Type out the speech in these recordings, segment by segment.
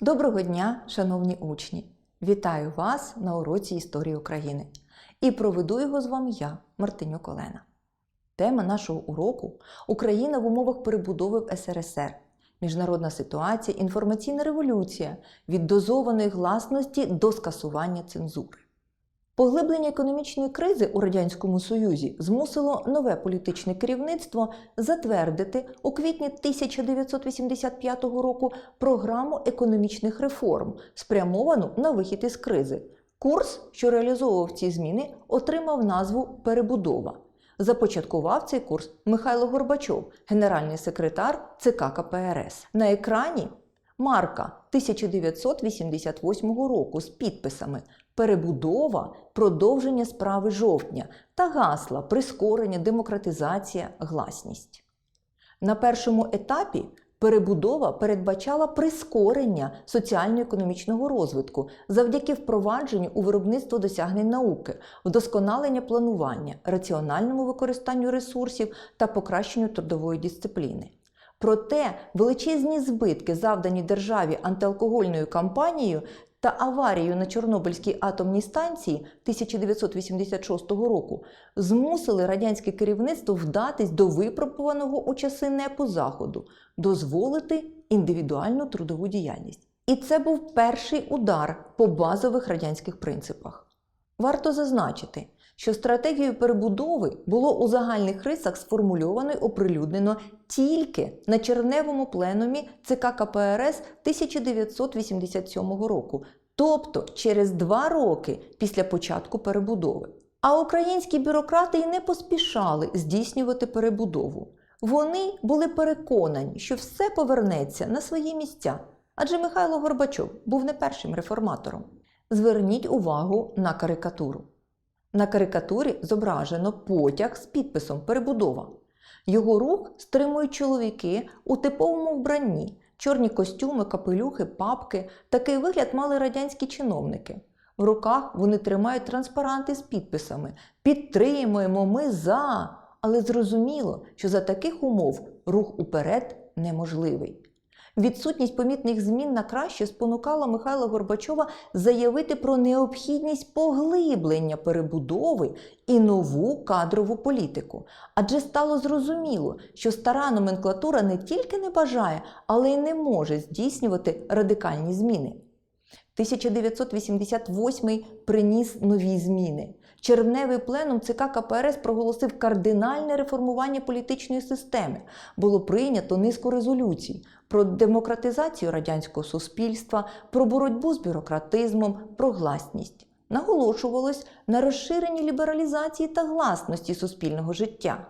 Доброго дня, шановні учні! Вітаю вас на уроці історії України. І проведу його з вами я, Мартинюк Олена. Тема нашого уроку Україна в умовах перебудови в СРСР. Міжнародна ситуація, інформаційна революція від дозованої гласності до скасування цензури. Поглиблення економічної кризи у Радянському Союзі змусило нове політичне керівництво затвердити у квітні 1985 року програму економічних реформ, спрямовану на вихід із кризи. Курс, що реалізовував ці зміни, отримав назву Перебудова. Започаткував цей курс Михайло Горбачов, генеральний секретар ЦК КПРС. На екрані марка 1988 року з підписами Перебудова, продовження справи жовтня та гасла прискорення, демократизація, гласність. На першому етапі перебудова передбачала прискорення соціально-економічного розвитку завдяки впровадженню у виробництво досягнень науки, вдосконалення планування, раціональному використанню ресурсів та покращенню трудової дисципліни. Проте величезні збитки, завдані державі антиалкогольною кампанією та аварією на Чорнобильській атомній станції 1986 року, змусили радянське керівництво вдатись до випробуваного у часи непу заходу, дозволити індивідуальну трудову діяльність. І це був перший удар по базових радянських принципах. Варто зазначити, що стратегію перебудови було у загальних рисах сформульовано й оприлюднено тільки на червневому пленумі ЦК КПРС 1987 року, тобто через два роки після початку перебудови. А українські бюрократи й не поспішали здійснювати перебудову. Вони були переконані, що все повернеться на свої місця, адже Михайло Горбачов був не першим реформатором. Зверніть увагу на карикатуру. На карикатурі зображено потяг з підписом Перебудова. Його рух стримують чоловіки у типовому вбранні, чорні костюми, капелюхи, папки. Такий вигляд мали радянські чиновники. В руках вони тримають транспаранти з підписами Підтримуємо, ми за. Але зрозуміло, що за таких умов рух уперед неможливий. Відсутність помітних змін на краще спонукала Михайла Горбачова заявити про необхідність поглиблення перебудови і нову кадрову політику. Адже стало зрозуміло, що стара номенклатура не тільки не бажає, але й не може здійснювати радикальні зміни. 1988 приніс нові зміни. Червневий пленум ЦК КПРС проголосив кардинальне реформування політичної системи. Було прийнято низку резолюцій про демократизацію радянського суспільства, про боротьбу з бюрократизмом, про гласність. Наголошувалось на розширенні лібералізації та гласності суспільного життя.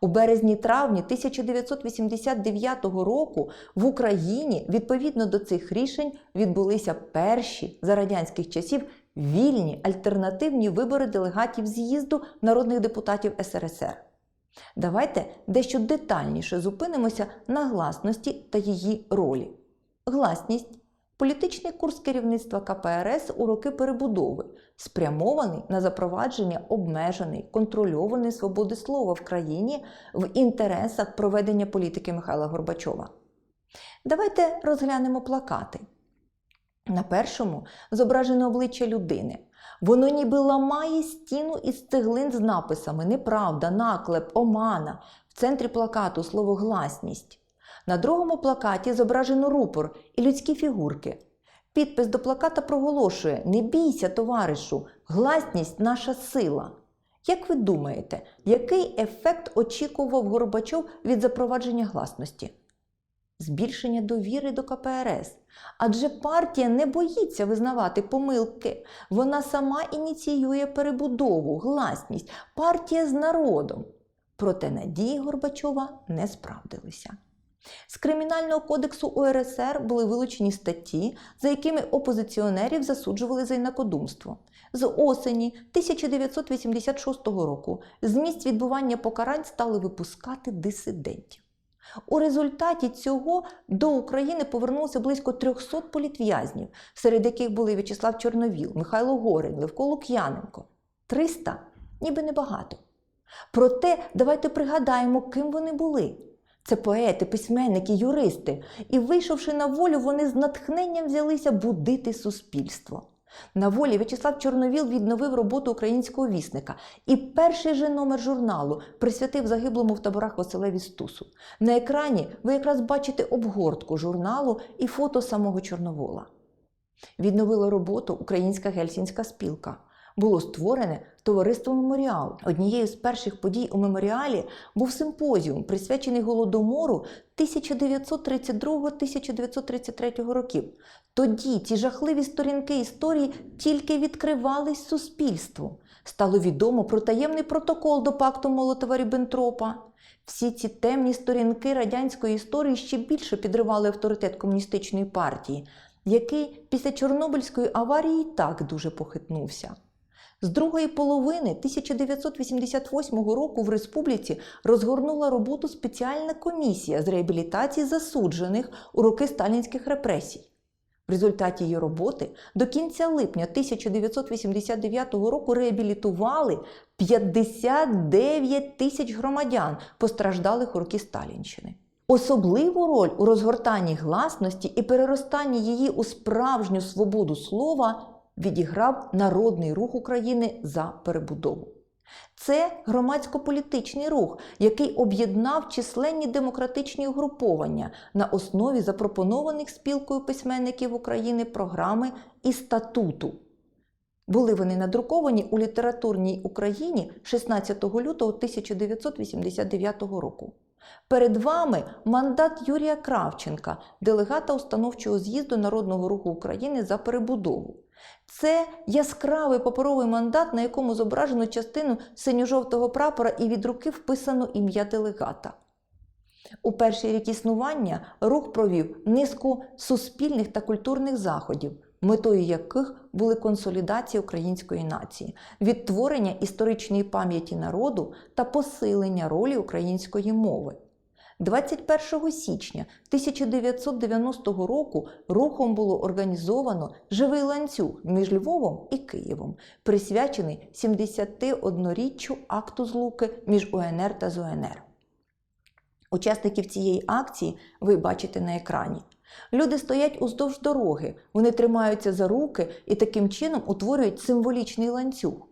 У березні-травні 1989 року в Україні відповідно до цих рішень відбулися перші за радянських часів вільні альтернативні вибори делегатів з'їзду народних депутатів СРСР. Давайте дещо детальніше зупинимося на гласності та її ролі. Гласність політичний курс керівництва КПРС у роки перебудови, спрямований на запровадження обмеженої, контрольованої свободи слова в країні в інтересах проведення політики Михайла Горбачова. Давайте розглянемо плакати. На першому зображено обличчя людини. Воно ніби ламає стіну із цеглин з написами Неправда, наклеп, омана. В центрі плакату слово гласність. На другому плакаті зображено рупор і людські фігурки. Підпис до плаката проголошує Не бійся, товаришу, гласність наша сила. Як ви думаєте, який ефект очікував Горбачов від запровадження гласності? Збільшення довіри до КПРС. Адже партія не боїться визнавати помилки. Вона сама ініціює перебудову, гласність, партія з народом. Проте надії Горбачова не справдилися. З Кримінального кодексу УРСР були вилучені статті, за якими опозиціонерів засуджували за інакодумство. З осені 1986 року з місць відбування покарань стали випускати дисидентів. У результаті цього до України повернулося близько 300 політв'язнів, серед яких були В'ячеслав Чорновіл, Михайло Горень, Левко Лук'яненко. 300 ніби небагато. Проте давайте пригадаємо, ким вони були. Це поети, письменники, юристи. І, вийшовши на волю, вони з натхненням взялися будити суспільство. На волі В'ячеслав Чорновіл відновив роботу українського вісника і перший же номер журналу присвятив загиблому в таборах Василеві Стусу. На екрані ви якраз бачите обгортку журналу і фото самого Чорновола. Відновила роботу Українська гельсінська спілка. Було створене товариство Меморіал. Однією з перших подій у меморіалі був симпозіум, присвячений голодомору 1932-1933 років. Тоді ці жахливі сторінки історії тільки відкривались суспільству. Стало відомо про таємний протокол до пакту Молотова Ріббентропа. Всі ці темні сторінки радянської історії ще більше підривали авторитет комуністичної партії, який після Чорнобильської аварії і так дуже похитнувся. З другої половини 1988 року в республіці розгорнула роботу спеціальна комісія з реабілітації засуджених у роки сталінських репресій. В результаті її роботи до кінця липня 1989 року реабілітували 59 тисяч громадян, постраждалих у роки Сталінщини. Особливу роль у розгортанні гласності і переростанні її у справжню свободу слова відіграв Народний рух України за перебудову. Це громадсько-політичний рух, який об'єднав численні демократичні угруповання на основі запропонованих спілкою письменників України програми і статуту. Були вони надруковані у літературній Україні 16 лютого 1989 року. Перед вами мандат Юрія Кравченка, делегата установчого з'їзду Народного руху України за перебудову. Це яскравий паперовий мандат, на якому зображено частину синьо-жовтого прапора і від руки вписано ім'я делегата. У перший рік існування рух провів низку суспільних та культурних заходів, метою яких були консолідація української нації, відтворення історичної пам'яті народу та посилення ролі української мови. 21 січня 1990 року рухом було організовано живий ланцюг між Львовом і Києвом, присвячений 71-річчю акту злуки між УНР та ЗУНР. Учасників цієї акції ви бачите на екрані. Люди стоять уздовж дороги, вони тримаються за руки і таким чином утворюють символічний ланцюг.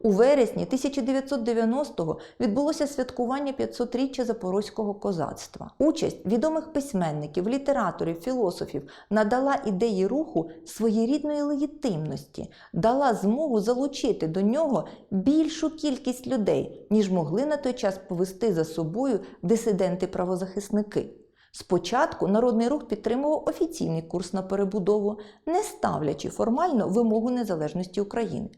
У вересні 1990-го відбулося святкування 500-річчя запорозького козацтва. Участь відомих письменників, літераторів, філософів надала ідеї руху своєрідної легітимності, дала змогу залучити до нього більшу кількість людей, ніж могли на той час повести за собою дисиденти-правозахисники. Спочатку народний рух підтримував офіційний курс на перебудову, не ставлячи формально вимогу незалежності України.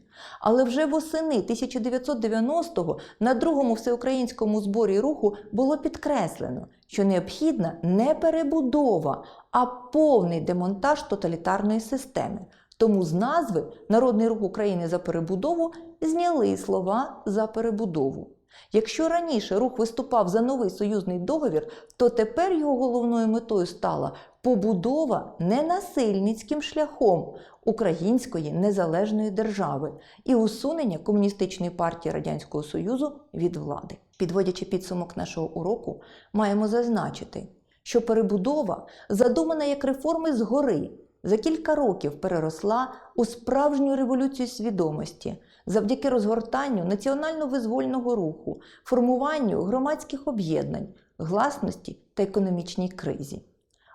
Але вже восени 1990-го на другому всеукраїнському зборі руху було підкреслено, що необхідна не перебудова, а повний демонтаж тоталітарної системи. Тому з назви Народний рух України за перебудову зняли слова за перебудову. Якщо раніше рух виступав за новий союзний договір, то тепер його головною метою стала побудова ненасильницьким шляхом української незалежної держави і усунення комуністичної партії Радянського Союзу від влади. Підводячи підсумок нашого уроку, маємо зазначити, що перебудова, задумана як реформи згори, за кілька років переросла у справжню революцію свідомості завдяки розгортанню національно-визвольного руху, формуванню громадських об'єднань, гласності та економічній кризі.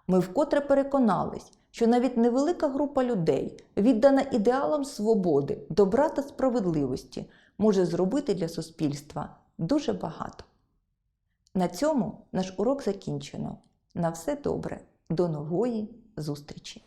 Ми вкотре переконались, що навіть невелика група людей, віддана ідеалам свободи, добра та справедливості, може зробити для суспільства дуже багато. На цьому наш урок закінчено. На все добре, до нової зустрічі!